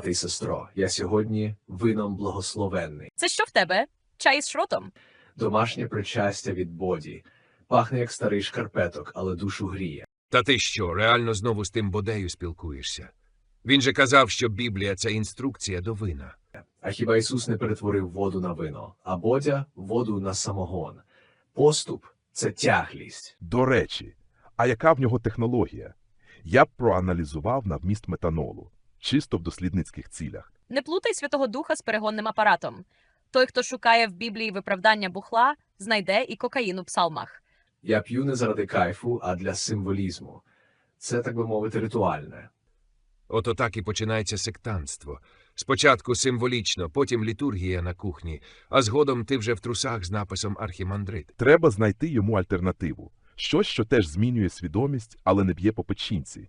брате і сестро, я сьогодні вином благословенний. Це що в тебе? Чай із шротом? Домашнє причастя від боді. Пахне як старий шкарпеток, але душу гріє. Та ти що, реально знову з тим бодею спілкуєшся? Він же казав, що Біблія це інструкція до вина. А хіба Ісус не перетворив воду на вино, а бодя воду на самогон? Поступ це тяглість. До речі, а яка в нього технологія? Я б проаналізував на вміст метанолу, чисто в дослідницьких цілях. Не плутай Святого Духа з перегонним апаратом. Той, хто шукає в Біблії виправдання бухла, знайде і кокаїн у псалмах. Я п'ю не заради кайфу, а для символізму. Це, так би мовити, ритуальне. Ото так і починається сектантство. Спочатку символічно, потім літургія на кухні, а згодом ти вже в трусах з написом архімандрит. Треба знайти йому альтернативу, щось, що теж змінює свідомість, але не б'є по печінці.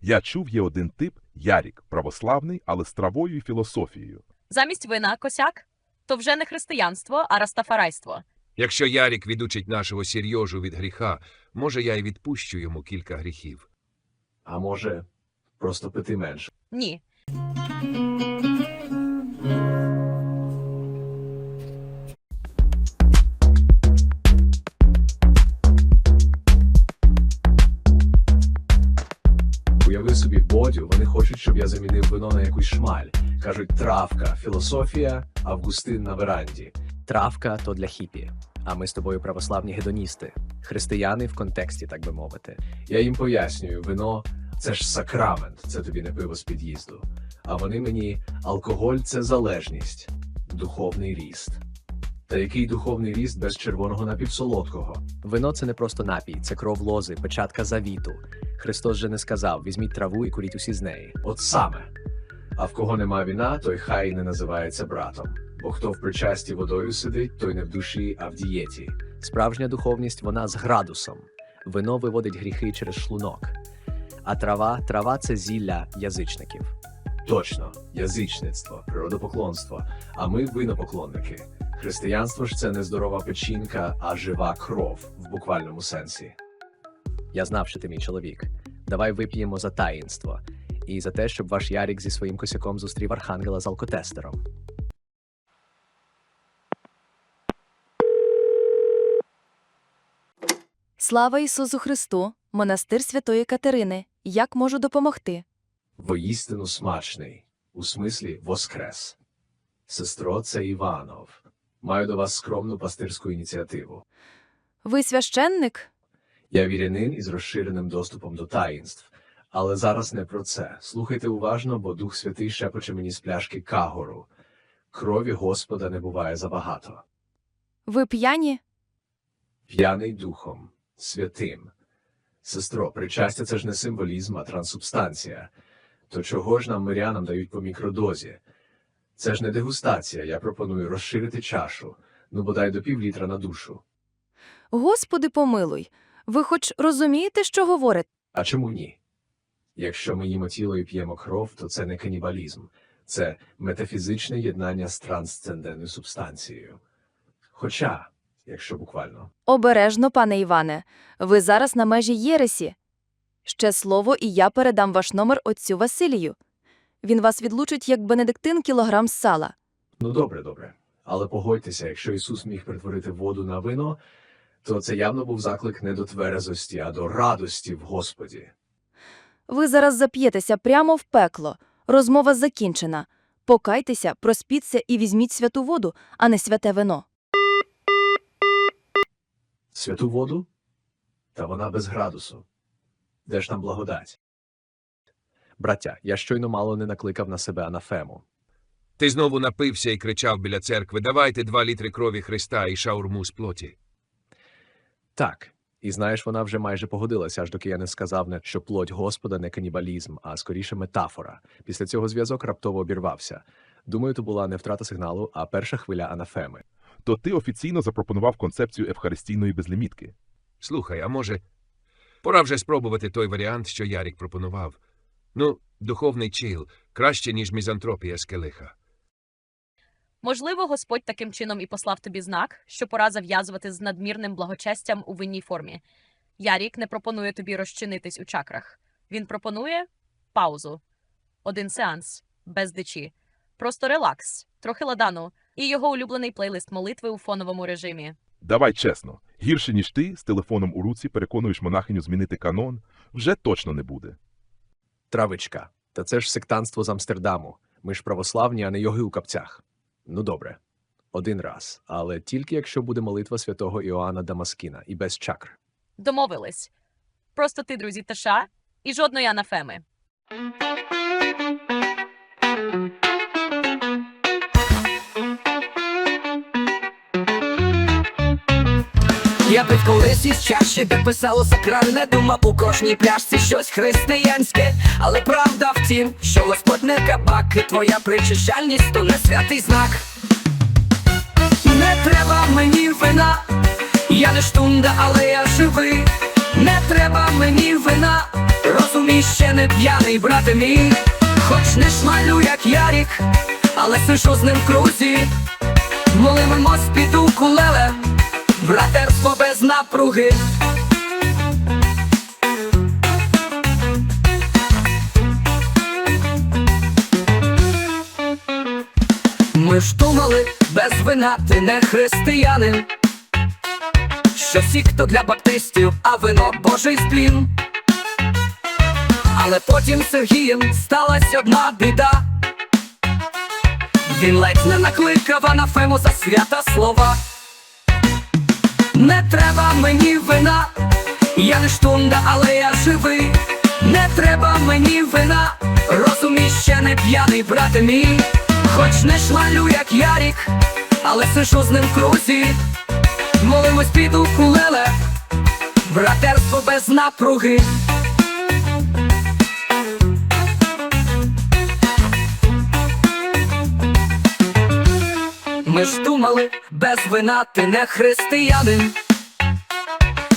Я чув, є один тип Ярік, православний, але з травою і філософією. Замість вина косяк то вже не християнство, а растафарайство. Якщо Ярік відучить нашого Сірйожу від гріха, може я й відпущу йому кілька гріхів. А може, просто пити менше. Ні. Шмаль. Кажуть, травка, філософія, Августин на веранді. Травка то для хіпі. А ми з тобою православні гедоністи, християни в контексті, так би мовити. Я їм пояснюю, вино це ж сакрамент, це тобі не пиво з під'їзду. А вони мені алкоголь це залежність, духовний ріст. Та який духовний ріст без червоного напівсолодкого? Вино це не просто напій, це кров лози, печатка завіту. Христос же не сказав: візьміть траву і куріть усі з неї. От саме. А в кого нема віна, той хай і не називається братом. Бо хто в причасті водою сидить, той не в душі, а в дієті. Справжня духовність вона з градусом. Вино виводить гріхи через шлунок. А трава трава це зілля язичників. Точно, язичництво, природопоклонство. А ми винопоклонники. Християнство ж це не здорова печінка, а жива кров в буквальному сенсі. Я знав, що ти мій чоловік. Давай вип'ємо за таїнство і за те, щоб ваш Ярік зі своїм косяком зустрів архангела з алкотестером. Слава Ісусу Христу, монастир Святої Катерини. Як можу допомогти? Воістину смачний, у смислі воскрес. Сестро, це Іванов. Маю до вас скромну пастирську ініціативу. Ви священник? Я вірянин із розширеним доступом до таїнств. Але зараз не про це. Слухайте уважно, бо Дух Святий шепоче мені з пляшки кагору. Крові Господа не буває забагато. Ви п'яні? П'яний духом, святим. Сестро, причастя це ж не символізм, а трансубстанція. То чого ж нам мирянам дають по мікродозі? Це ж не дегустація, я пропоную розширити чашу, ну бодай до півлітра на душу. Господи, помилуй. Ви хоч розумієте, що говорите? А чому ні? Якщо ми їмо тіло і п'ємо кров, то це не канібалізм, це метафізичне єднання з трансцендентною субстанцією. Хоча, якщо буквально, Обережно, пане Іване. Ви зараз на межі Єресі. Ще слово, і я передам ваш номер отцю Василію. Він вас відлучить, як бенедиктин кілограм сала. ну добре, добре. Але погодьтеся, якщо Ісус міг перетворити воду на вино, то це явно був заклик не до тверезості, а до радості в Господі. Ви зараз зап'єтеся прямо в пекло. Розмова закінчена. Покайтеся, проспіться і візьміть святу воду, а не святе вино. Святу воду? Та вона без градусу. Де ж там благодать? Браття, я щойно мало не накликав на себе анафему. Ти знову напився і кричав біля церкви Давайте два літри крові Христа і шаурму з плоті. Так. І знаєш, вона вже майже погодилася, аж доки я не сказав, не, що плоть Господа не канібалізм, а скоріше метафора. Після цього зв'язок раптово обірвався. Думаю, то була не втрата сигналу, а перша хвиля анафеми. То ти офіційно запропонував концепцію евхаристійної безлімітки. Слухай, а може, пора вже спробувати той варіант, що Ярік пропонував. Ну, духовний чил краще, ніж мізантропія з келиха. Можливо, Господь таким чином і послав тобі знак, що пора зав'язувати з надмірним благочестям у винній формі. Ярік не пропонує тобі розчинитись у чакрах. Він пропонує паузу. Один сеанс. без дичі. Просто релакс, трохи ладану, і його улюблений плейлист молитви у фоновому режимі. Давай чесно, гірше ніж ти з телефоном у руці переконуєш монахиню змінити канон, вже точно не буде. Травичка. Та це ж сектанство з Амстердаму. Ми ж православні, а не йоги у капцях. Ну добре. Один раз, але тільки якщо буде молитва святого Іоанна Дамаскіна і без чакр. Домовились. Просто ти, друзі, Таша, і жодної анафеми. Я пив колись із чаші, де писало сакральне, думав у кожній пляшці щось християнське, але правда в тім, що Господь не кабак, і твоя причащальність то не святий знак. Не треба мені вина, я не штунда, але я живий. Не треба мені вина, розумій, ще не п'яний, брате мій. Хоч не шмалю, як ярік, але сишу з ним в крузі. Молимось під укулеле, братерство без напруги. Ми ж думали, без вина ти не християнин. Що сік то для баптистів, а вино Божий сплін. Але потім Сергієм сталася одна біда. Він ледь не накликав анафему за свята слова. Не треба мені вина, я не штунда, але я живий. Не треба мені вина, розумій, ще не п'яний, брате мій. Хоч не шмалю, як ярік, але сижу з ним в крузі. Молимось під укулеле, братерство без напруги. Ми ж думали, без вина ти не християнин.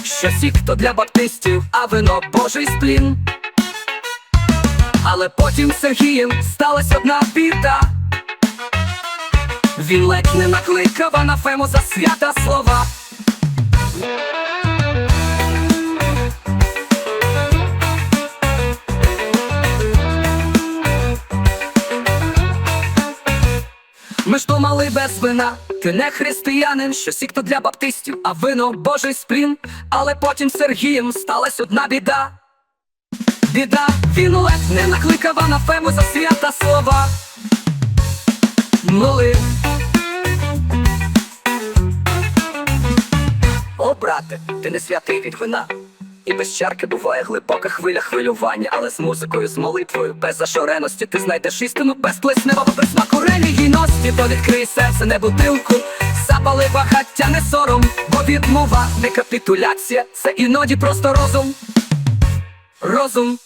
Що сік то для баптистів, а вино Божий сплін. Але потім Сергієм сталася одна біда. Він ледь не накликав анафему за свята слова. Думали без вина, ти не християнин, що сік то для баптистів, а вино Божий сплін. Але потім з Сергієм сталася одна біда. Біда, він ледь не накликав анафему за свята слова. Молив. О, брате, ти не святий від вина. І без чарки буває глибока хвиля хвилювання, але з музикою, з молитвою, без зашореності ти знайдеш істину без плеснева, без присмаку релігійності, то відкрий серце, не бутилку, запали багаття, не сором, бо відмова, не капітуляція, це іноді просто розум. Розум.